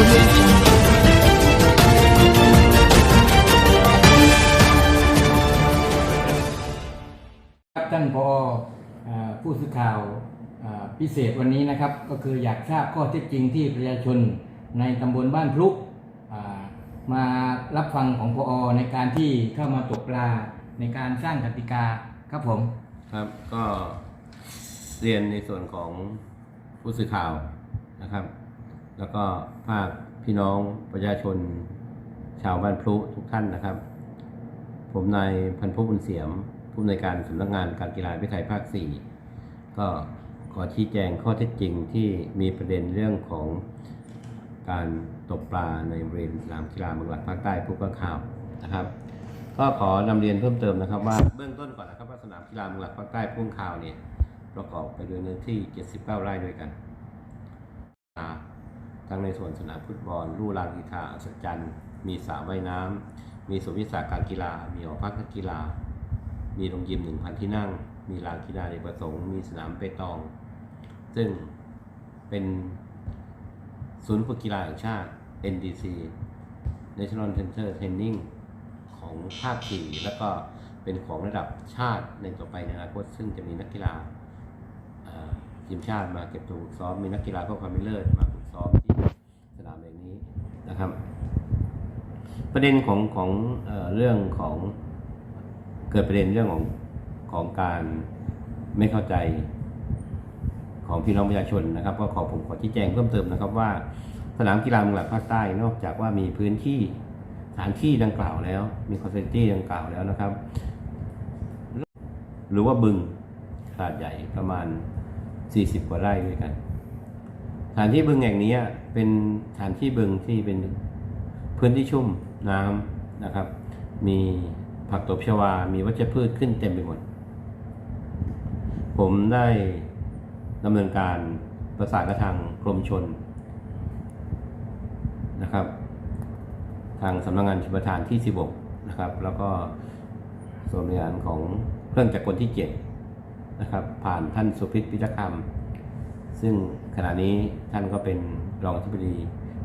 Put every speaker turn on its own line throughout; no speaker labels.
ครับท่านพอผู้สื่อข่าวพิเศษวันนี้นะครับ ก็คืออยากทราบข้อเท็จจริงที่ประชาชนในตำบลบ้านพลุอ่ามารับฟังของพอในการที่เข้ามาตกปลาในการสร้างกติกาครับผม
ครับก็เรียนในส่วนของผู้สื่อข่าวนะครับ แล้วก็ภาคพี่น้องประชาชนชาวบ้านพลุทุกท่านนะครับ ผมนายพันธุ์บุญเสียม ผู้อำนวยการสำนักงานการกีฬาพิไทยภาค 4 ก็ขอชี้แจงข้อเท็จจริงที่มีประเด็นเรื่องของการตกปลาในบริเวณสนามกีฬาเมืองหลักภาคใต้ภูกระข่าวนะครับ ก็ขอนำเรียนเพิ่มเติมนะครับว่าเบื้องต้นก่อนนะครับว่าสนามกีฬาเมืองหลักภาคใต้พุ่งข่าวเนี่ยประกอบไปด้วยเนื้อที่ 79 ไร่ด้วยกัน ทั้งในส่วนสนามฟุตบอลลู่ลานกีฬาอัศจรรย์ มีสระว่ายน้ำมีสวนวิสาการกีฬา มีหอพักนักกีฬา มีโรงยิม1,000ที่นั่ง มีลานกีฬาในประสงค์ มีสนามเปตอง ซึ่งเป็นศูนย์ฝึกกีฬาแห่งชาติ NDC National Center Training ของภาคสี่แล้วก็เป็นของระดับชาติในต่อไปในอนาคตซึ่งจะมีนักกีฬาทีมชาติมาเก็บตัวฝึกซ้อมมีนักกีฬาเพื่อความเป็นเลิศมาฝึกซ้อมที่สนามแห่งนี้ นะครับ ประเด็นของของเออเรื่องของเกิดประเด็นเรื่องของของการไม่เข้าใจของพี่น้องประชาชนนะครับ ก็ขอผมขอชี้แจงเพิ่มเติมนะครับว่าสนามกีฬาเมืองหลักภาคใต้นอกจากว่ามีพื้นที่สถานที่ดังกล่าวแล้ว มีคอนเซนตี้ดังกล่าวแล้วนะครับ หรือว่าบึงขนาดใหญ่ประมาณ 40 กว่าไร่ด้วยกัน สถานที่บึงแห่งนี้เป็นสถานที่บึงที่เป็นพื้นที่ชุ่มน้ำนะครับ มีผักตบชวา มีวัชพืชขึ้นเต็มไปหมด ผมได้ดำเนินการประสานกับทางกรมชนนะครับ ทางสำนักงานชลประทานที่ 16 นะครับ แล้วก็ส่วนบริหารของเครื่องจักรกลที่ 7 นะครับ ผ่านท่านสุพิษพิทักษ์คำ ซึ่งขณะนี้ท่านก็เป็นรองอธิบดี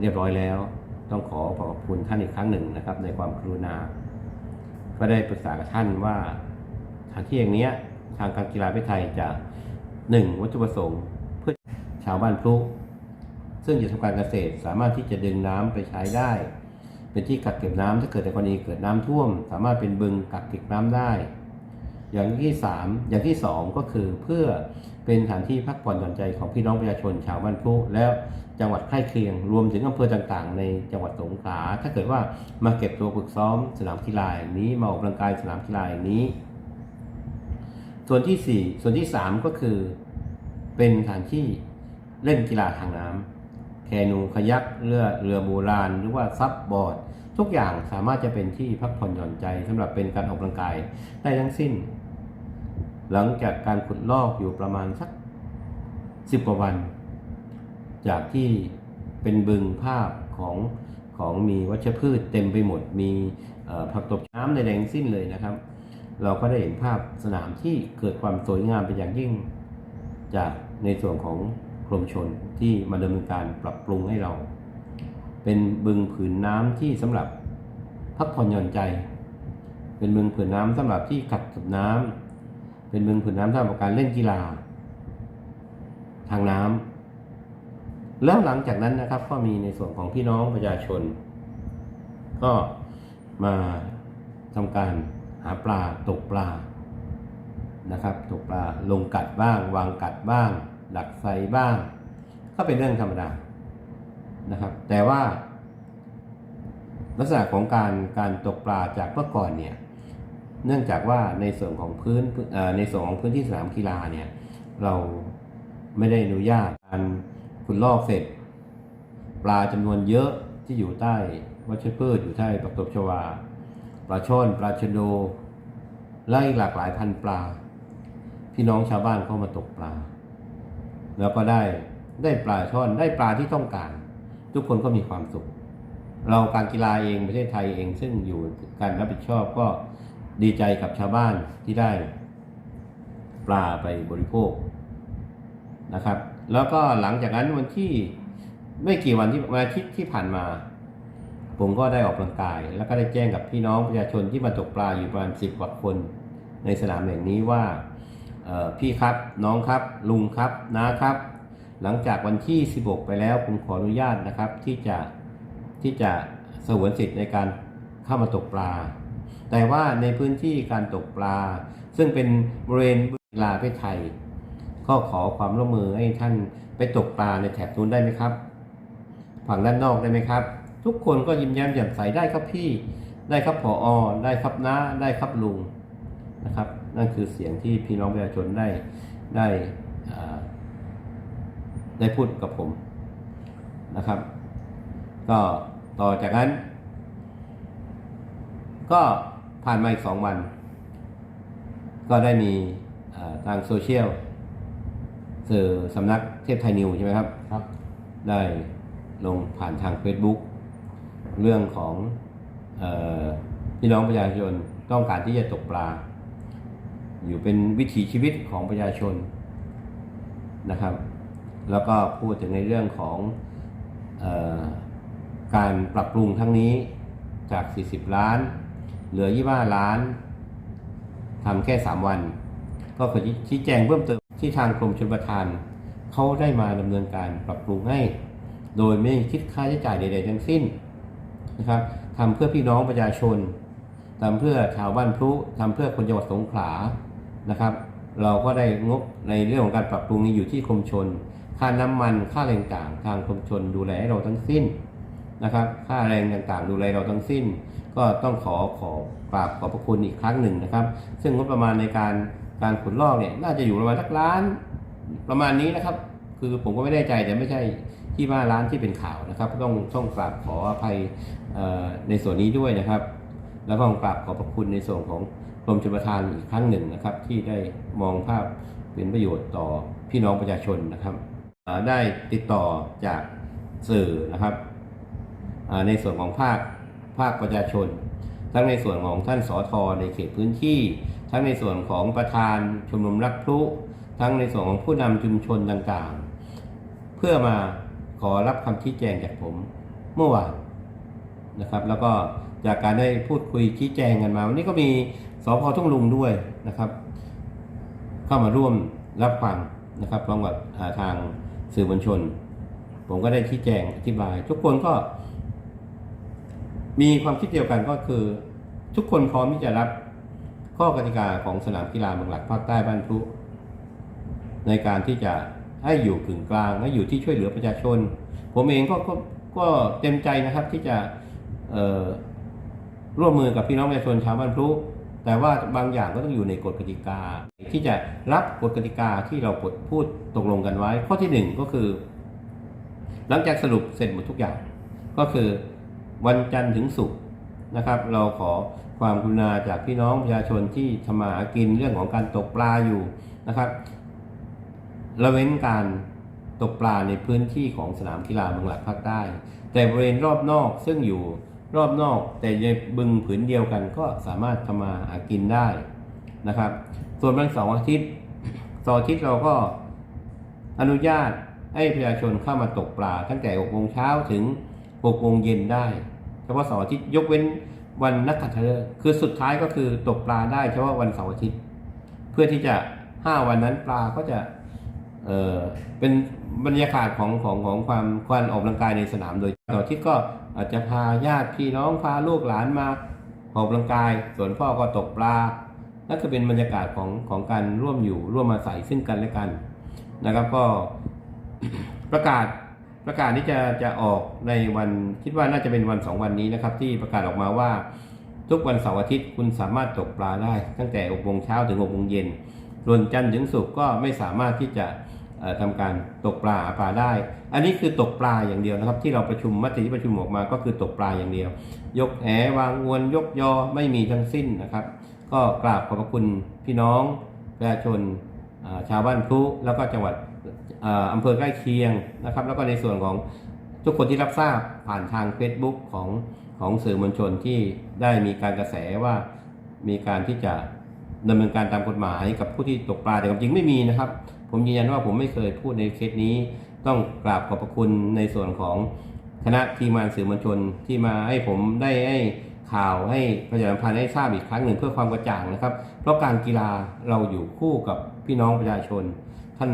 เรียบร้อยแล้ว ต้องขอขอบคุณท่านอีกครั้งหนึ่งนะครับ ในความกรุณา ก็ได้ปรึกษากับท่านว่าสถานที่อย่างนี้ทางการกีฬาประเทศไทยจะหนึ่งวัตถุประสงค์เพื่อชาวบ้านพลุซึ่งจะทำการเกษตรสามารถที่จะดึงน้ำไปใช้ได้ เป็นที่กักเก็บน้ำถ้าเกิดในกรณีเกิดน้ำท่วม สามารถเป็นบึงกักเก็บน้ำได้ อย่างที่สามอย่างที่สองก็คือเพื่อ เป็นสถานที่พักผ่อนหย่อนใจของพี่น้องประชาชนชาวบ้านพุแล้วจังหวัดใกล้เคียง รวมถึงอำเภอต่างๆ ในจังหวัดสงขลาถ้าเกิดว่ามาเก็บตัวฝึกซ้อมสนามกีฬาอย่างนี้มาออกกำลังกายสนามกีฬาอย่างนี้ ส่วนที่สี่ส่วนที่สามก็คือ เป็นสถานที่เล่นกีฬาทางน้ำแคนูคายักเรือเรือโบราณ หรือว่าซับบอร์ด ทุกอย่างสามารถจะเป็นที่พักผ่อนหย่อนใจสำหรับเป็นการออกกำลังกายได้ทั้งสิ้น หลังจากการขุดลอกอยู่ประมาณสักสิบกว่าวัน จากที่เป็นบึงภาพของของมีวัชพืชเต็มไปหมด มีผักตบน้ำในแดงสิ้นเลยนะครับ เราก็ได้เห็นภาพสนามที่เกิดความสวยงามเป็นอย่างยิ่ง จากในส่วนของกรมชนที่มาดำเนินการปรับปรุงให้เรา เป็นบึงผืนน้ำที่สำหรับพักผ่อนหย่อนใจ เป็นบึงผืนน้ำสำหรับที่กักเก็บน้ำ เป็นบึงผืนน้ำสำหรับการเล่นกีฬา ทางน้ำแล้วหลังจากนั้นนะครับ ก็มีในส่วนของพี่น้องประชาชน ก็มาทำการหาปลาตกปลานะครับตกปลาลงกัดบ้าง วางกัดบ้างดักไฟบ้าง ก็เป็นเรื่องธรรมดานะครับ แต่ว่าลักษณะของการการตกปลาจากเมื่อก่อนเนี่ย เนื่องจากว่าในส่วนของพื้นในส่วนของพื้นที่สนามกีฬาเนี่ยเราไม่ได้อนุญาตการขุดลอกเสร็จ ปลาจำนวนเยอะที่อยู่ใต้วัชพืชอยู่ใต้ปักตบชวาปลาช่อนปลาชโดไล่หลากหลายพันปลา พี่น้องชาวบ้านเข้ามาตกปลา แล้วก็ได้ได้ปลาช่อนได้ปลาที่ต้องการ ทุกคนก็มีความสุข เราการกีฬาเองประเทศไทยเองซึ่งอยู่การรับผิดชอบก็ ดีใจกับชาวบ้านที่ได้ปลาไปบริโภคนะครับ แล้วก็หลังจากนั้นวันที่ไม่กี่วันที่วันอาทิตย์ที่ผ่านมา ผมก็ได้ออกกำลังกาย แล้วก็ได้แจ้งกับพี่น้องประชาชนที่มาตกปลาอยู่ประมาณสิบกว่าคนในสนามแห่งนี้ว่าพี่ครับน้องครับ ลุงครับน้าครับ หลังจากวันที่ 16 ไปแล้วผมขออนุญาตนะครับที่จะที่จะสวนสิทธิ์ในการเข้ามาตกปลา แต่ว่าในพื้นที่การตกปลา ซึ่งเป็นบริเวณลาประเทศไทย ก็ขอความร่วมมือให้ท่านไปตกปลาในแถบนู้นได้ไหมครับ ฝั่งด้านนอกได้ไหมครับ ทุกคนก็ยิ้มแย้มแจ่มใสได้ครับพี่ได้ครับผออได้ครับน้าได้ครับลุงนะครับ นั่นคือเสียงที่พี่น้องประชาชนได้ได้ได้พูดกับผมนะครับ ก็ต่อจากนั้น ก็ ผ่านมาอีกสองวัน ก็ได้มีอ่าทางโซเชียลสื่อสำนักเทพไทยนิวใช่ไหมครับ
ครับ
ได้ลงผ่านทาง Facebook เรื่องของเออพี่น้องประชาชนต้องการที่จะตกปลา อยู่เป็นวิถีชีวิตของประชาชนนะครับ แล้วก็พูดถึงในเรื่องของเออการปรับปรุงทั้งนี้จาก 40 ล้าน เหลือ 25 ล้านทำแค่ 3 วัน ก็ขอชี้แจงเพิ่มเติมที่ทางกรมชลประทานเขาได้มาดำเนินการปรับปรุงให้ โดยไม่คิดค่าใช้จ่ายใด ๆ ทั้งสิ้นนะครับทำเพื่อพี่น้องประชาชนทำเพื่อชาวบ้านพลุทำเพื่อคนจังหวัดสงขลานะครับ เราก็ได้งบในเรื่องของการปรับปรุงนี้อยู่ที่กรมชน ค่าน้ำมันค่าแรงต่างทางกรมชนดูแลให้เราทั้งสิ้นนะครับ ค่าแรงต่างๆ ดูแลเราทั้งสิ้น ก็ต้องขอขอกราบขอบพระคุณอีกครั้งหนึ่งนะครับ ซึ่งงบประมาณในการการขุดลอกเนี่ยน่าจะอยู่ประมาณสักล้านประมาณนี้นะครับ คือผมก็ไม่แน่ใจแต่ไม่ใช่ที่ว่าร้านที่เป็นข่าวนะครับ ต้องต้องกราบขออภัยในส่วนนี้ด้วยนะครับ แล้วก็กราบขอบพระคุณในส่วนของกรมชลประทานอีกครั้งหนึ่งนะครับ ที่ได้มองภาพเป็นประโยชน์ต่อพี่น้องประชาชนนะครับได้ติดต่อจากสื่อนะครับในส่วนของภาค ภาคประชาชน ทั้งในส่วนของท่านสอทอในเขตพื้นที่ ทั้งในส่วนของประธานชมรมรักพลุทั้งในส่วนของผู้นำชุมชนต่างๆ เพื่อมาขอรับคำชี้แจงจากผมเมื่อวานนะครับ แล้วก็จากการได้พูดคุยชี้แจงกันมา วันนี้ก็มีสพทุ่งลุงด้วยนะครับ เข้ามาร่วมรับฟังนะครับพร้อมกับอ่าทางสื่อมวลชน ผมก็ได้ชี้แจงอธิบาย ทุกคนก็ มีความคิดเดียวกันก็คือ ทุกคนพร้อมที่จะรับข้อกติกาของสนามกีฬาเมืองหลักภาคใต้บ้านพลุในการที่จะให้อยู่กึ่งกลางให้อยู่ที่ช่วยเหลือประชาชน ผมเองก็ก็ก็เต็มใจนะครับที่จะร่วมมือกับพี่น้องประชาชนชาวบ้านพลุแต่ว่าบางอย่างก็ต้องอยู่ในกฎกติกา ที่จะรับกฎกติกาที่เราพูดตกลงกันไว้ ข้อที่หนึ่งก็คือ หลังจากสรุปเสร็จหมดทุกอย่าง ก็คือ วันจันทร์ถึงศุกร์นะครับ เราขอความกรุณาจากพี่น้องประชาชนที่ทำมาหากินเรื่องของการตกปลาอยู่นะครับละเว้นการตกปลาในพื้นที่ของสนามกีฬาเมืองหลักภาคใต้ แต่บริเวณรอบนอกซึ่งอยู่รอบนอกแต่ในบึงผืนเดียวกันก็สามารถทำมาหากินได้นะครับ ส่วนวันเสาร์อาทิตย์สาร์อาทิตย์เราก็อนุญาตให้ประชาชนเข้ามาตกปลาตั้งแต่6โมงเช้าถึง 6โมงเย็นได้เฉพาะเสาร์อาทิตย์ยกเว้นวันนักขัตฤกษ์คือสุดท้ายก็คือตกปลาได้เฉพาะวันเสาร์อาทิตย์ เพื่อที่จะห้าวันนั้นปลาก็จะเออเป็นบรรยากาศของของของความการออกกำลังกายในสนามโดยต่อาที่ก็อาจจะพาญาติพี่น้องพาลูกหลานมาออกกำลังกาย ส่วนพ่อก็ตกปลานั่นคือเป็นบรรยากาศของของการร่วมอยู่ร่วมอาศัยซึ่งกันและกันนะครับก็ประกาศ ประกาศนี้จะจะออกในวันคิดว่าน่าจะเป็นวันสองวันนี้นะครับ ที่ประกาศออกมาว่าทุกวันเสาร์อาทิตย์คุณสามารถตกปลาได้ ตั้งแต่6โมงเช้าถึง6โมงเย็นส่วนจันทร์ถึงศุกร์ก็ไม่สามารถที่จะเอ่อทำการตกปลาปลาได้ อันนี้คือตกปลาอย่างเดียวนะครับ ที่เราประชุมมติที่ประชุมออกมาก็คือตกปลาอย่างเดียว ยกแหวางอวนยกยอไม่มีทั้งสิ้นนะครับ ก็กราบขอบพระคุณพี่น้องประชาชนชาวบ้านพลุแล้วก็จังหวัด อ่าอำเภอใกล้เคียงนะครับ แล้วก็ในส่วนของทุกคนที่รับทราบผ่านทาง Facebook ของของสื่อมวลชนที่ได้มีการกระแสว่ามีการที่จะดำเนินการตามกฎหมายกับผู้ที่ตกปลาแต่ความจริงไม่มีนะครับ ผมยืนยันว่าผมไม่เคยพูดในเคสนี้ ต้องกราบขอบพระคุณในส่วนของคณะทีมงานสื่อมวลชนที่มาให้ผมได้ให้ข่าวให้ประชาสัมพันธ์ให้ทราบอีกครั้งหนึ่งเพื่อความกระจ่างนะครับ เพราะการกีฬาเราอยู่คู่กับพี่น้องประชาชน ท่าน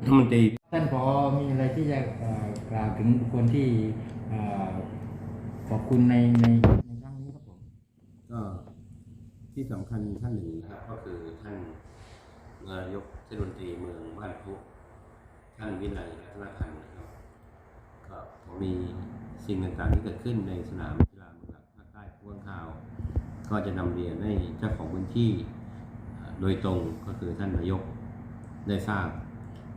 รัฐมนตรี
ท่านพอมีอะไรที่จะกล่าวถึงบุคคนที่ขอบคุณในในในครั้งนี้ครับผม
ก็ที่สำคัญท่านหนึ่งนะครับ ก็คือท่านนายกเทศมนตรีเมืองบ้านพุท่านวินัยรัตนพันธ์นะครับก็ผมมีสิ่งต่างๆที่เกิดขึ้นในสนามกีฬาเมืองหลักภาคใต้พวงข่าว ก็จะนำเรียนให้เจ้าของพื้นที่โดยตรงก็คือท่านนายกได้ทราบ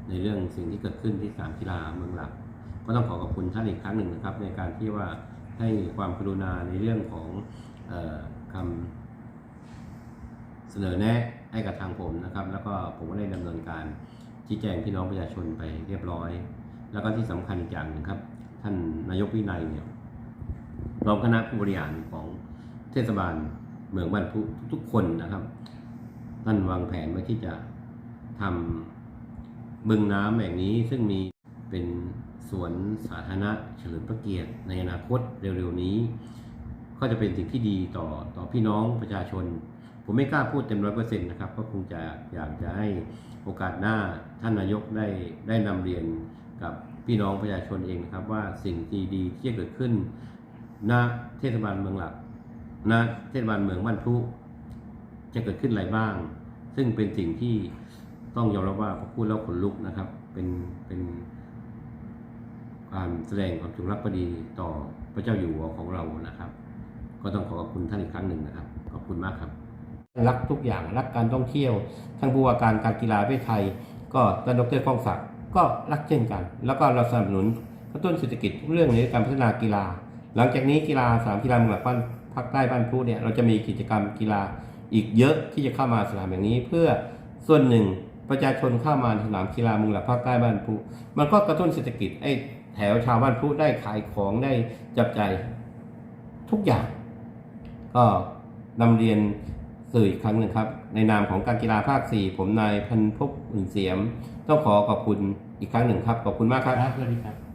ในเรื่องสิ่งที่เกิดขึ้นที่สนามกีฬาเมืองหลัก ก็ต้องขอขอบคุณท่านอีกครั้งหนึ่งนะครับ ในการที่ว่าให้ความกรุณาในเรื่องของออคำเสนอแนะให้กับทางผมนะครับ แล้วก็ผมก็ได้ดำเนินการชี้แจงพี่น้องประชาชนไปเรียบร้อย แล้วก็ที่สำคัญอีกอย่างหนึ่งครับ ท่านนายกวินัยเนี่ยรองคณะผู้บริหารของเทศบาลเมืองบ้านพุทุกคนนะครับ ท่านวางแผนไว้ที่จะทำ บึงน้ำแห่งนี้ซึ่งมีเป็นสวนสาธารณะเฉลิมพระเกียรติในอนาคตเร็วๆนี้ ก็จะเป็นสิ่งที่ดีต่อต่อพี่น้องประชาชน ผมไม่กล้าพูดเต็มร้อยเปอร์เซ็นต์นะครับก็คงจะอยากจะให้โอกาสหน้าท่านนายกได้ได้นำเรียนกับพี่น้องประชาชนเองนะครับว่าสิ่งที่ดีที่จะเกิดขึ้นณเทศบาลเมืองหลักณเทศบาลเมืองบ้านพุจะเกิดขึ้นอะไรบ้าง ซึ่งเป็นสิ่งที่ ต้องยอมรับว่าพอพูดแล้วขนลุกนะครับ เป็นเป็นการแสดงความจงรักภักดีต่อพระเจ้าอยู่หัวของเรานะครับ ก็ต้องขอขอบคุณท่านอีกครั้งหนึ่งนะครับ ขอบคุณมากครับ รักทุกอย่างรักการท่องเที่ยวทั้งผู้ว่าการการกีฬาประเทศไทย ก็ท่านดรก้องศักดิ์ก็รักเช่นกัน แล้วก็เราสนับสนุนกระตุ้นเศรษฐกิจทุกเรื่องในการพัฒนากีฬา หลังจากนี้กีฬาสามกีฬาเมืองหลักบ้านภาคใต้บ้านพลุเนี่ยเราจะมีกิจกรรมกีฬาอีกเยอะที่จะเข้ามาสนามแห่งนี้เพื่อส่วนหนึ่ง ประชาชนเข้ามาสนามกีฬาเมืองหลักภาคใต้บ้านพุมันก็กระตุ้นเศรษฐกิจไอ้แถวชาวบ้านพุได้ขายของได้จับใจทุกอย่าง ก็นำเรียนสื่ออีกครั้งหนึ่งครับ ในนามของการกีฬาภาค 4 ผมนายพันภพอุ่นเสียม ต้องขอขอบคุณอีกครั้งหนึ่งครับ ขอบคุณมาก
ครับสวัสดีครับ